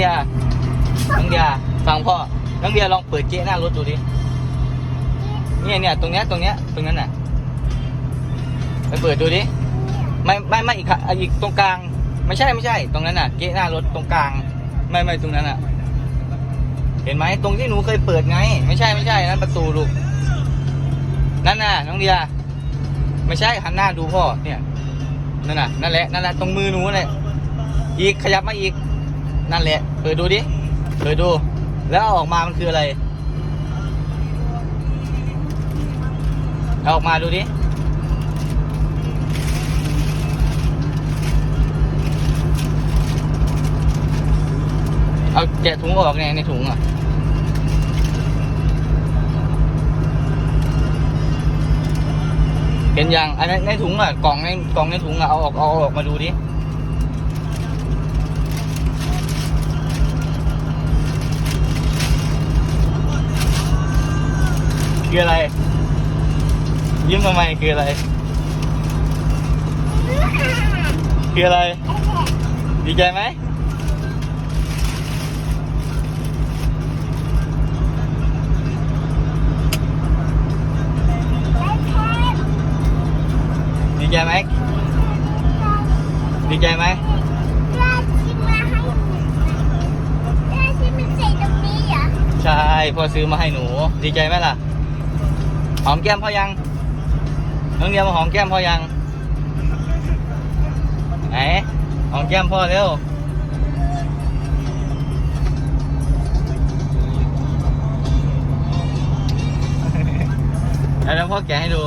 เดียน้องเดียฟังพ่อ น้องเดียลองเปิดเก๊ะหน้ารถดูดิ เนี่ยเนี่ยตรงเนี้ยตรงเนี้ยตรงนั้นน่ะ ไปเปิดดูดิ ไม่ไม่ไม่อีกค่ะอีกตรงกลาง ไม่ใช่ไม่ใช่ ตรงนั้นน่ะ เก๊ะหน้ารถตรงกลาง ไม่ไม่ตรงนั้นน่ะ เห็นไหมตรงที่หนูเคยเปิดไง ไม่ใช่ไม่ใช่นั่นประตูลูก นั่นน่ะน้องเดียไม่ใช่หันหน้าดูพ่อ เนี่ย นั่นน่ะ นั่นแหละ นั่นแหละ ตรงมือหนูเลยอีกขยับมาอีก นั่นแหละ เปิดดูดิ เปิดดู แล้วเอาออกมา มันคืออะไร เอาออกมาดูดิ เอาแกะถุงออกไงในถุงอะเห็นยังอันในในถุงอะกล่องในกล่องในถุงอะเอาออกเอาออกมาดูดิ คืออะไร ยิ้มทำไมคืออะไร คืออะไร ดีใจไหมดีใจไหมดีใจไหมใช่พ่อซื้อมาให้หนู ดีใจไหมล่ะ หอมแก้มพอยังน้องเดียวมาหอมแก้มพอยังไหนหอมแก้มพ่อเร็วเดี๋ยวพ่อแกะให้ดู